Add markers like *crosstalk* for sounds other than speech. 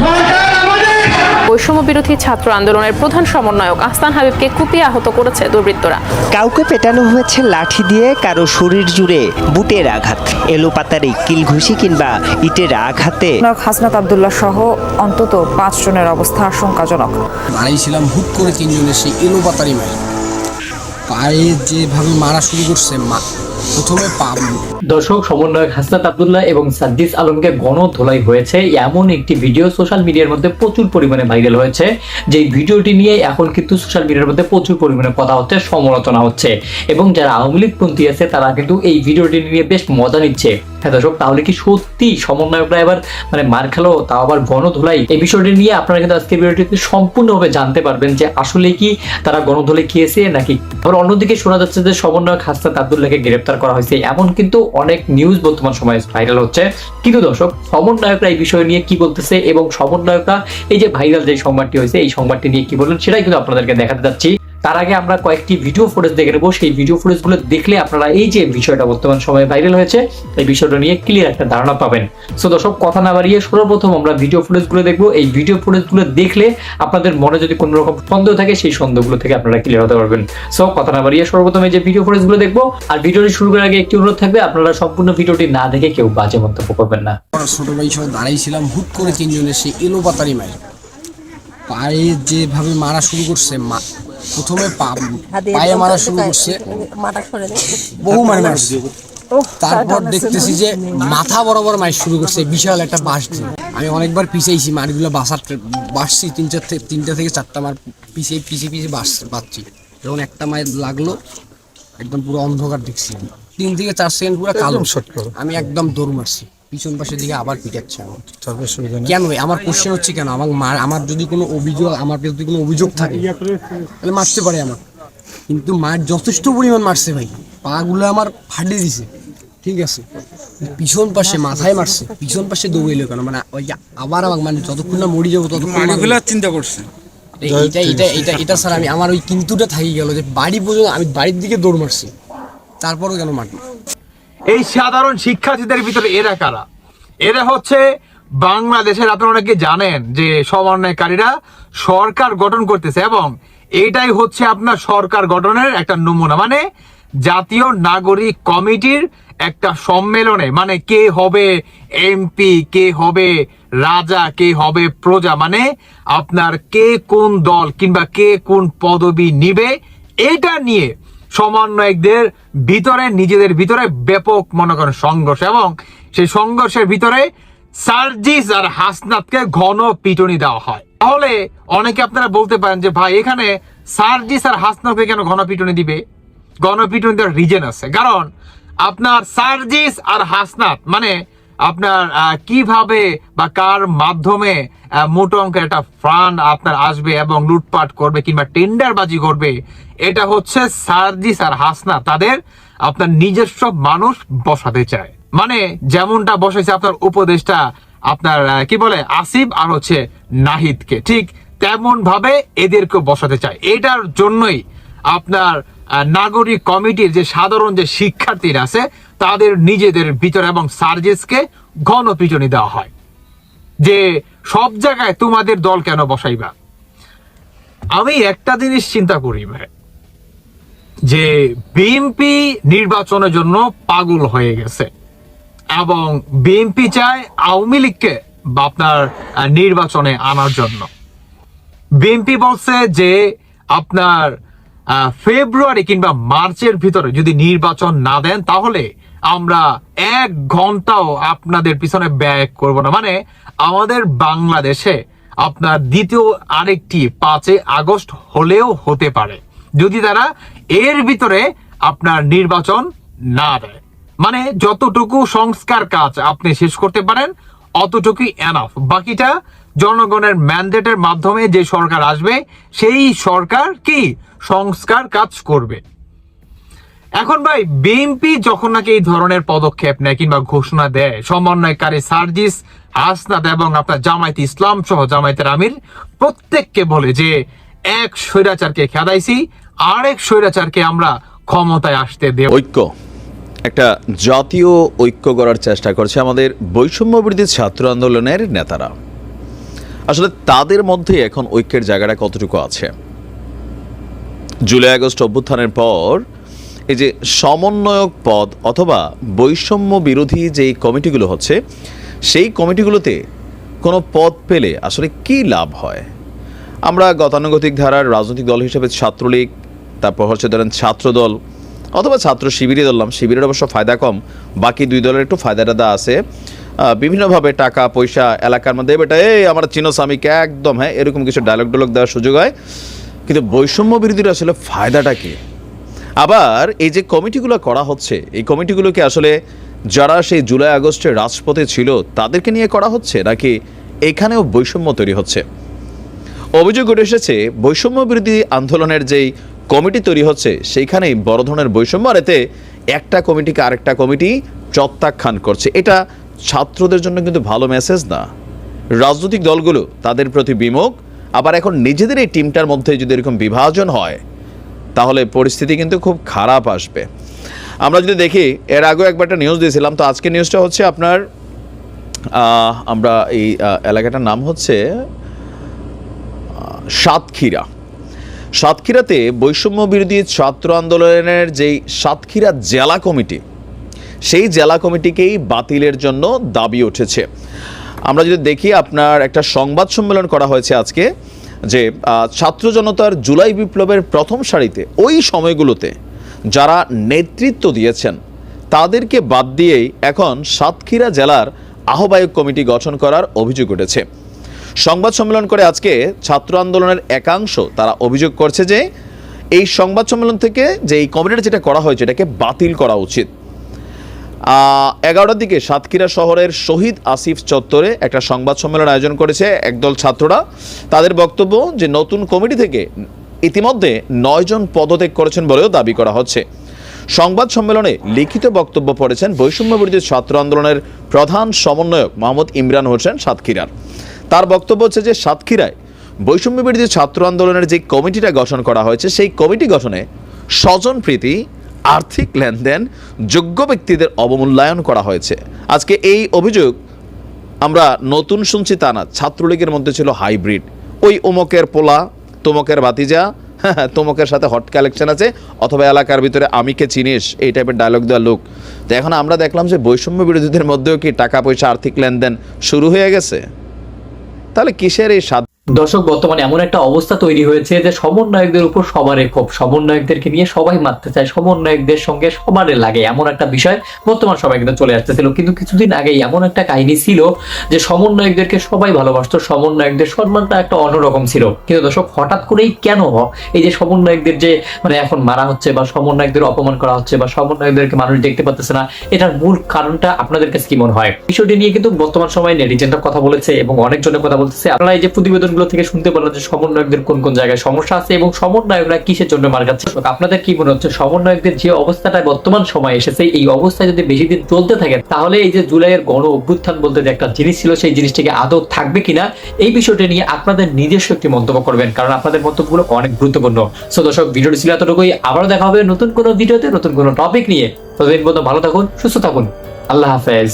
সরকার বৈষম্য বিরোধী ছাত্র আন্দোলনের প্রধান সমন্বয়ক আহসান হাবিবকে কুপিয়ে আহত করেছে দুর্বৃত্তরা। কাউকে পেটানো হয়েছে লাঠি দিয়ে কারও শরীর জুড়ে বুটের আঘাত এলোপাতারি কিলঘুষি কিংবা ইটের আঘাতে। হাসনাত আবদুল্লাহ সহ অন্তত পাঁচ জনের অবস্থা আশঙ্কাজনক। দাঁড়িয়েছিলাম হুট করে তিনজন এসে এলো পাতারি মারি পায়ে যেভাবে মারা শুরু করছে মা প্রথমে পা দর্শক, সমন্বয়ক হাসনাত আবদুল্লাহ এবং সাদ্দিস আলমকে গণ ধোলাই হয়েছে। এমন একটি ভিডিও সোশ্যাল মিডিয়ার মধ্যে প্রচুর পরিমাণে ভাইরাল হয়েছে। যে ভিডিওটি নিয়ে এখন কিন্তু সোশ্যাল মিডিয়ার মধ্যে প্রচুর পরিমাণে কথা হচ্ছে, সমালোচনা হচ্ছে। এবং যারা আওয়ামী লীগপন্থী আছে, তারা কিন্তু এই ভিডিওটি নিয়ে বেশ মজা নিচ্ছে। হ্যাঁ দর্শক তাহলে কি সত্যি সমন্বয়করা এবার মানে মার খেলো, তাও আবার গণধোলাই? এই বিষয়টি নিয়ে আপনারা কিন্তু আজকের ভিডিওটিতে সম্পূর্ণভাবে জানতে পারবেন যে আসলে কি তারা গণধোলাই খেয়েছে নাকি। আবার অন্যদিকে শোনা যাচ্ছে যে সমন্বয়ক হাসনাত আবদুল্লাহকে গ্রেপ্তার করা হয়েছে। এমন কিন্তু অনেক নিউজ বর্তমান সময়ে ভাইরাল হচ্ছে। কিন্তু দর্শক, সমন্বয়করা এই বিষয় নিয়ে কি বলতেছে এবং সমন্বয়করা এই যে ভাইরাল যে সংবাদটি হয়েছে, এই সংবাদটি নিয়ে কি বললেন, সেটাই কিন্তু আপনাদেরকে দেখাতে যাচ্ছি। তার আগে আমরা কয়েকটি ভিডিও ফুটেজ দেখে নেব। সেই ভিডিও ফুটেজগুলো দেখলে আপনারা এই যে বিষয়টা বর্তমান সময়ে ভাইরাল হয়েছে, এই বিষয়টা নিয়ে ক্লিয়ার একটা ধারণা পাবেন। সো দর্শক, কথা না বাড়িয়ে সর্বপ্রথম আমরা ভিডিও ফুটেজগুলো দেখব। এই ভিডিও ফুটেজগুলো দেখলে আপনাদের মনে যদি কোনো রকম সন্দেহ থাকে, সেই সন্দেহগুলো থেকে আপনারা ক্লিয়ার হতে পারবেন। সো কথা না বাড়িয়ে সর্বপ্রথম এই যে ভিডিও ফুটেজগুলো দেখব। আর ভিডিওটি শুরু করার আগে একটি অনুরোধ থাকবে, আপনারা সম্পূর্ণ ভিডিওটি না দেখে কেউ বাজে মন্তব্য করবেন না। ছোট ভাই সহ দাঁড়িয়েছিলাম হুট করে তিনজন এসে এলো পাতারি মারি পায়ে যেভাবে মারা শুরু করছে, মা প্রথমে পায়ে মারা শুরু করছে বহু মারি মারছে। তারপর দেখতেছি যে মাথা বরাবর মার শুরু করছে বিশাল একটা বাঁশ দিয়ে। আমি অনেকবার পিছাইছি মারগুলো বাসার বাসছি তিন চার থেকে তিনটা থেকে চারটা মার পিছিয়ে পিছিয়ে পিছিয়ে বাস বাঁচছি। যখন একটা মায়ের লাগল একদম পুরো অন্ধকার দেখছি। তিন থেকে চার সেকেন্ড পুরো কালো। আমি একদম দৌড় মারছি। পিছন পাশের দিকে আবার পিটাচ্ছে কেন আমার কোশ্চেন হচ্ছে কেন? আমার মার আমার যদি কোনো অভিযোগ আমার যদি কোনো অভিযোগ থাকে তাহলে মারতে পারে আমার কিন্তু মার যথেষ্ট পরিমাণ মারছে ভাই। পাগুলো আমার ফাটিয়ে দিছে। ঠিক আছে? পিছন পাশে মাথায় মারছে। পিছন পাশে দৌড়েলো কেন? মানে ওই আবার আমার মানে যতক্ষণ না মরি যাব ততক্ষণ চিন্তা করছে। এটা এটা এটা এটা স্যার আমি আমার ওই কিন্তুটা থাকি গেল যে বাড়ি পর্যন্ত আমি বাড়ির দিকে দৌড় মারছি। তারপরও কেন মারলো এই সাধারণ শিক্ষার্থীদের ভিতরে এরা কারা? এরা হচ্ছে বাংলাদেশের, আপনারা অনেকে জানেন যে সমন্বয়কারীরা সরকার গঠন করতেছে এবং এটাই হচ্ছে আপনার সরকার গঠনের একটা নমুনা। মানে জাতীয় নাগরিক কমিটির একটা সম্মেলনে মানে কে হবে এমপি, কে হবে রাজা, কে হবে প্রজা মানে আপনার কে কোন দল কিংবা কে কোন পদবি নিবে, এটা নিয়ে সমন্বয়কদের ভিতরে, নিজেদের ভিতরে ব্যাপক মনে করেন সংঘর্ষ এবং সেই সংঘর্ষের ভিতরে সার্জিস আর হাসনাতকে ঘন পিটুনি দেওয়া হয়। তাহলে অনেকে আপনারা বলতে পারেন যে, ভাই, এখানে সার্জিস আর হাসনাতকে কেন ঘন পিটুনি দিবে? ঘন পিটুনি দেওয়ার রিজন আছে। কারণ আপনার সার্জিস আর হাসনাত মানে আপনার কীভাবে বা কার মাধ্যমে মোটো অঙ্কের একটা ফান্ড আপনার আসবে এবং লুটপাট করবে কিংবা টেন্ডারবাজি করবে, এটা হচ্ছে সার্জিস আর হাসনা তাদের আপনার নিজস্ব মানুষ বসাতে চায়। মানে যেমনটা বসেছে আপনার উপদেশটা আপনার কি বলে, আসিফ আর হচ্ছে নাহিদকে। ঠিক তেমন ভাবে এদেরকে বসাতে চায়। এটার জন্যই আপনার নাগরিক কমিটির যে সাধারণ যে শিক্ষার্থীরা আছে তাদের নিজেদের ভিতরে এবং সার্জেসকে ঘন পিটনি দেওয়া হয়। যে সব জায়গায় তোমাদের দল কেন বসাইবা? আমি একটা জিনিস চিন্তা করি ভাই, যে বিএনপি নির্বাচনের জন্য পাগল হয়ে গেছে এবং বিএনপি চায় আওয়ামী লীগকে আপনার নির্বাচনে আনার জন্য। বিএনপি বলছে যে আপনার ফেব্রুয়ারি কিংবা মার্চের ভিতরে যদি নির্বাচন না দেন তাহলে আমরা এক ঘন্টাও আপনাদের পিছনে ব্যয় করব না। মানে আমাদের বাংলাদেশে আপনার দ্বিতীয় আরেকটি পাঁচে আগস্ট হলেও হতে পারে, যদি তারা এর ভিতরে আপনার নির্বাচন না দেয়। মানে যতটুকু সংস্কার কাজ আপনি শেষ করতে পারেন, অতটুকুই এনাফ বাকিটা জনগণের ম্যান্ডেটের মাধ্যমে যে সরকার আসবে, সেই সরকার কি সংস্কার কাজ করবে? এখন ভাই বিএনপি যখন নাকি এই ধরনের পদক্ষেপ নেয় কিংবা ঘোষণা দেয়, সমন্বয়কারী সার্জিস হাসনাত এবং আপনার জামায়াত ইসলাম সহ জামায়াতের আমির, প্রত্যেককে বলে যে এক স্বৈরাচারকে খেদাইছি, আরেক স্বৈরাচারকে আমরা ক্ষমতায় আসতে দেব। ঐক্য। একটা জাতীয় ঐক্য গড়ার চেষ্টা করছে আমাদের বৈষম্য বিরোধী ছাত্র আন্দোলনের নেতারা। আসলে তাদের মধ্যে এখন ঐক্যের জায়গাটা কতটুকু আছে? জুলাই আগস্ট অভ্যুত্থানের পর এই যে সমন্বয়ক পদ অথবা বৈষম্য বিরোধী যেই কমিটিগুলো হচ্ছে, সেই কমিটিগুলোতে কোনো পদ পেলে আসলে কি লাভ হয়? আমরা গতানুগতিক ধারার রাজনৈতিক দল হিসেবে ছাত্রলীগ, তারপর হচ্ছে ধরেন ছাত্রদল অথবা ছাত্র শিবিরে ধরলাম, শিবিরের অবশ্য ফায়দা কম, বাকি দুই দলের একটু ফায়দা টাদা আছে। বিভিন্নভাবে টাকা, পয়সা, এলাকার মধ্যে, বেটা, এই আমার চিনো স্বামীকে একদম হ্যাঁ এরকম কিছু ডায়লগ ডায়লগ দেওয়ার সুযোগ হয়। কিন্তু বৈষম্য বিরোধীর আসলে ফায়দাটা কি? আবার এই যে কমিটিগুলো করা হচ্ছে, এই কমিটিগুলোকে আসলে যারা সেই জুলাই আগস্টে রাজপথে ছিল তাদেরকে নিয়ে করা হচ্ছে, নাকি এখানেও বৈষম্য তৈরি হচ্ছে? অভিযোগ উঠে এসেছে, বৈষম্য বিরোধী আন্দোলনের যেই কমিটি তৈরি হচ্ছে, সেইখানেই বড় ধরনের বৈষম্য, আর এতে একটা কমিটিকে আরেকটা কমিটি প্রত্যাখ্যান করছে। এটা ছাত্রদের জন্য কিন্তু ভালো মেসেজ না। রাজনৈতিক দলগুলো তাদের প্রতি বিমুখ, আবার এখন নিজেদের এই টিমটার মধ্যে যদি এরকম বিভাজন হয় তাহলে পরিস্থিতি কিন্তু খুব খারাপ আসবে। আমরা যদি দেখি, এর আগেও একবার একটা নিউজ দিয়েছিলাম, তো আজকে নিউজটা হচ্ছে আপনার আমরা এই এলাকাটার নাম হচ্ছে সাতক্ষীরা। সাতক্ষীরাতে বৈষম্য বিরোধী ছাত্র আন্দোলনের যেই সাতক্ষীরা জেলা কমিটি, সেই জেলা কমিটিকেই বাতিলের জন্য দাবি উঠেছে। আমরা যদি দেখি, আপনার একটা সংবাদ সম্মেলন করা হয়েছে আজকে যে ছাত্র জনতার জুলাই বিপ্লবের প্রথম সারিতে ওই সময়গুলোতে যারা নেতৃত্ব দিয়েছেন, তাদেরকে বাদ দিয়েই এখন সাতক্ষীরা জেলার আহ্বায়ক কমিটি গঠন করার অভিযোগ উঠেছে। সংবাদ সম্মেলন করে আজকে ছাত্র আন্দোলনের একাংশ তারা অভিযোগ করছে যে, এই সংবাদ সম্মেলন থেকে যে এই কমিটিটা যেটা করা হয়েছে, এটাকে বাতিল করা উচিত। এগারোটার দিকে সাতক্ষীরা শহরের শহীদ আসিফ চত্বরে একটা সংবাদ সম্মেলন আয়োজন করেছে একদল ছাত্ররা। তাদের বক্তব্য যে নতুন কমিটি থেকে ইতিমধ্যে নয়জন পদত্যাগ করেছেন বলেও দাবি করা হচ্ছে। সংবাদ সম্মেলনে লিখিত বক্তব্য পড়েছেন বৈষম্য বিরোধী ছাত্র আন্দোলনের প্রধান সমন্বয়ক মোহাম্মদ ইমরান হোসেন সাতক্ষীরার। তার বক্তব্য হচ্ছে যে সাতক্ষীরায় বৈষম্য বিরোধী ছাত্র আন্দোলনের যে কমিটিটা গঠন করা হয়েছে, সেই কমিটি গঠনে স্বজন প্রীতি আর্থিক লেনদেন যোগ্য ব্যক্তিদের অবমূল্যায়ন করা হয়েছে। আজকে এই অভিযোগ আমরা নতুন শুনছি তা না, ছাত্রলীগের মধ্যে ছিল হাইব্রিড। ওই অমুকের পোলা, তোমকের বাতিজা *laughs* তমকের সাথে হট কালেকশন আছে, অথবা এলাকার ভিতরে আমিকে চিনিস, এই টাইপের ডায়লগ দেওয়া লোক। তো এখন আমরা দেখলাম যে বৈষম্য বিরোধীদের মধ্যেও কি টাকা পয়সা আর্থিক লেনদেন শুরু হয়ে গেছে? তাহলে কিসের এই সাদ দর্শক, বর্তমানে এমন একটা অবস্থা তৈরি হয়েছে যে সমন্বয়কদের উপর সবারই ক্ষোভ। সমন্বয়কদেরকে নিয়ে সবাই মারতে চায়, সমন্বয়কদের সঙ্গে সবারই লাগে এমন একটা বিষয়। বর্তমান সবাই কিন্তু চলে আসতেছিল। কিন্তু কিছুদিন আগেই এমন একটা কাহিনী ছিল যে সমন্বয়কদেরকে সবাই ভালোবাসতো, সমন্বয়কদের সম্মানটা একটা অন্যরকম ছিল। কিন্তু দর্শক, হঠাৎ করেই কেন এই যে সমন্বয়কদের যে মানে এখন মারা হচ্ছে বা সমন্বয়কদের অপমান করা হচ্ছে বা সমন্বয়কদেরকে মানুষ দেখতে পাচ্ছে না, এটার মূল কারণটা আপনাদের কাছে কি মনে হয়? বিষয়টি নিয়ে কিন্তু বর্তমান সময়ে নেটিজেনরা কথা বলেছে এবং অনেকজনের কথা বলতেছে। আপনারা এই যে প্রতিবেদনগুলো থেকে শুনতে পারলেন যে সমন্বয়কদের কোন কোন জায়গায় সমস্যা আছে এবং সমন্বয়করা কিসের জন্য মার খাচ্ছে? আপনাদের কি মনে হচ্ছে সমন্বয়কদের যে অবস্থাটা বর্তমান সময় এসেছে, এই অবস্থায় যদি বেশি দিন চলতে থাকে, তাহলে এই যে জুলাইয়ের গণ অভ্যুত্থান বলতে যে একটা জিনিস ছিল, সেই জিনিসটিকে আদৌ থাকবে কিনা? এই বিষয়টি নিয়ে আপনাদের নিজস্ব একটি মন্তব্য করবেন, কারণ আপনাদের মন্তব্যগুলো অনেক গুরুত্বপূর্ণ। সো দর্শক, ভিডিওটি ছিল এতটুকুই। আবারও দেখা হবে নতুন কোনো ভিডিওতে, নতুন কোনো টপিক নিয়ে। ততদিন পর্যন্ত ভালো থাকুন, সুস্থ থাকুন। আল্লাহ হাফেজ।